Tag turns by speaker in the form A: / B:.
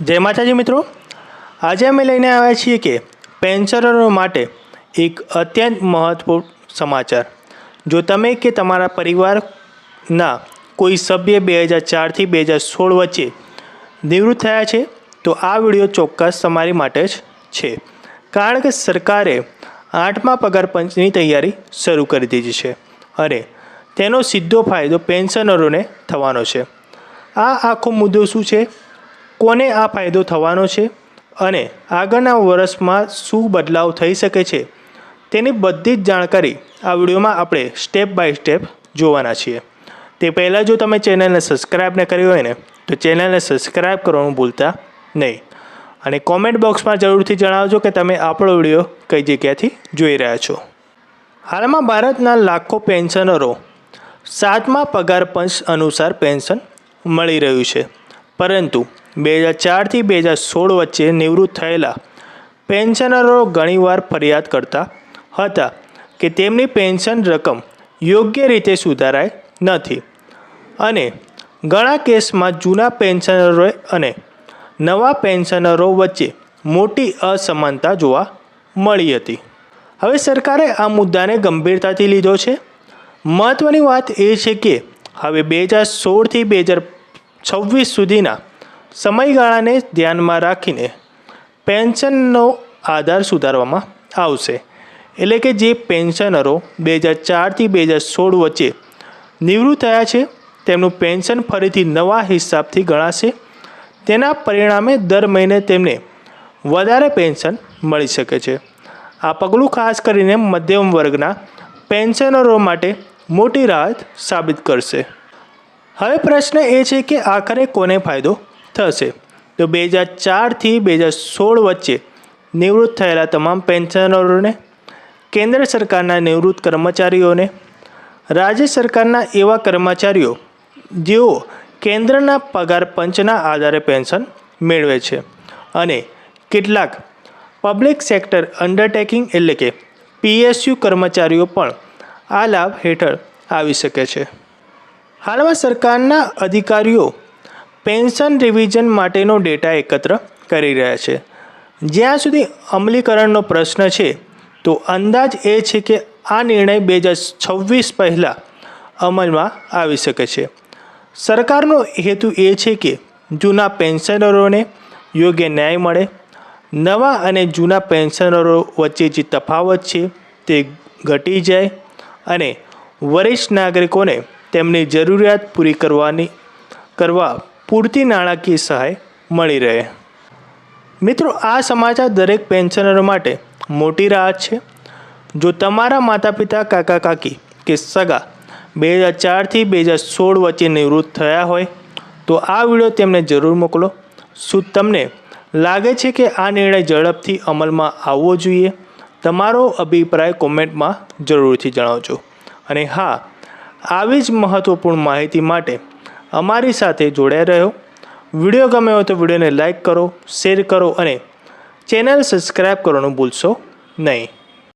A: જય માતાજી મિત્રો. આજે અમે લઈને આવ્યા છીએ કે પેન્શનરો માટે એક અત્યંત મહત્વપૂર્ણ સમાચાર. જો તમે કે તમારા પરિવારના કોઈ સભ્ય બે હજાર ચારથી બે હજાર સોળ વચ્ચે નિવૃત્ત થયા છે, તો આ વીડિયો ચોક્કસ તમારી માટે જ છે. કારણ કે સરકારે આઠમા પગાર પંચની તૈયારી શરૂ કરી દીધી છે અને તેનો સીધો ફાયદો પેન્શનરોને થવાનો છે. આ આખો મુદ્દો શું છે? કોને આ ફાયદો થવાનો છે અને આગળના વર્ષમાં શું બદલાવ થઈ શકે છે તેની બધી જ જાણકારી આ વિડીયોમાં આપણે સ્ટેપ બાય સ્ટેપ જોવાના છીએ. તે પહેલાં જો તમે ચેનલને સબસ્ક્રાઈબ ન કરી હોય ને, તો ચેનલને સબસ્ક્રાઈબ કરવાનું ભૂલતા નહીં. અને કોમેન્ટ બોક્સમાં જરૂરથી જણાવજો કે તમે આપણો વીડિયો કઈ જગ્યાથી જોઈ રહ્યા છો. હાલમાં ભારતના લાખો પેન્શનરો સાતમા પગાર પંચ અનુસાર પેન્શન મળી રહ્યું છે. પરંતુ બે હજાર ચારથી બે હજાર સોળ વચ્ચે નિવૃત્ત થયેલા પેન્શનરો ઘણીવાર ફરિયાદ કરતા હતા કે તેમની પેન્શન રકમ યોગ્ય રીતે સુધારાય નથી. અને ઘણા કેસમાં જૂના પેન્શનરો અને નવા પેન્શનરો વચ્ચે મોટી અસમાનતા જોવા મળી હતી. હવે સરકારે આ મુદ્દાને ગંભીરતાથી લીધો છે. મહત્ત્વની વાત એ છે કે હવે બે હજાર સોળથી બે હજાર છવ્વીસ સુધીના સમયગાળાને ધ્યાનમાં રાખીને પેન્શનનો આધાર સુધારવામાં આવશે. એટલે કે જે પેન્શનરો બે હજાર ચારથી બે હજાર સોળ વચ્ચે નિવૃત્ત થયા છે, તેમનું પેન્શન ફરીથી નવા હિસાબથી ગણાશે. તેના પરિણામે દર મહિને તેમને વધારે પેન્શન મળી શકે છે. આ પગલું ખાસ કરીને મધ્યમ વર્ગના પેન્શનરો માટે મોટી રાહત સાબિત કરશે. હવે પ્રશ્ન એ છે કે આખરે કોને ફાયદો થશે. તો બે હજાર ચારથી બે હજાર સોળ વચ્ચે નિવૃત્ત થયેલા તમામ પેન્શનરોને, કેન્દ્ર સરકારના નિવૃત્ત કર્મચારીઓને, રાજ્ય સરકારના એવા કર્મચારીઓ જેઓ કેન્દ્રના પગાર પંચના આધારે પેન્શન મેળવે છે અને કેટલાક પબ્લિક સેક્ટર અંડરટેકિંગ એટલે કે પીએસયુ કર્મચારીઓ પણ આ લાભ હેઠળ આવી શકે છે. હાલમાં સરકારના અધિકારીઓ પેન્શન રિવિઝન માટેનો ડેટા એકત્ર કરી રહ્યા છે. જ્યાં સુધી અમલીકરણનો પ્રશ્ન છે, તો અંદાજ એ છે કે આ નિર્ણય બે હજાર છવ્વીસ પહેલાં અમલમાં આવી શકે છે. સરકારનો હેતુ એ છે કે જૂના પેન્શનરોને યોગ્ય ન્યાય મળે. નવા અને જૂના પેન્શનરો વચ્ચે જે તફાવત છે, તે ઘટી જાય અને વરિષ્ઠ નાગરિકોને તેમની જરૂરિયાત પૂરી કરવાની, કરવા પૂરતી નાણાકીય સહાય મળી રહે. મિત્રો, આ સમાચાર દરેક પેન્શનરો માટે મોટી રાહત છે. જો તમારા માતા પિતા કાકા, કાકી કે સગા બે હજાર ચારથી બે હજાર સોળ વચ્ચે નિવૃત્ત થયા હોય, તો આ વીડિયો તેમને જરૂર મોકલો. શું તમને લાગે છે કે આ નિર્ણય ઝડપથી અમલમાં આવવો જોઈએ? તમારો અભિપ્રાય કોમેન્ટમાં જરૂરથી જણાવજો. અને હા, આવી જ મહત્ત્વપૂર્ણ માહિતી માટે અમારી સાથે જોડાઈ રહ્યો. વીડિયો ગમે હોય તો વિડીયોને લાઇક કરો, શેર કરો અને ચેનલ સબસ્ક્રાઈબ કરવાનું ભૂલશો નહીં.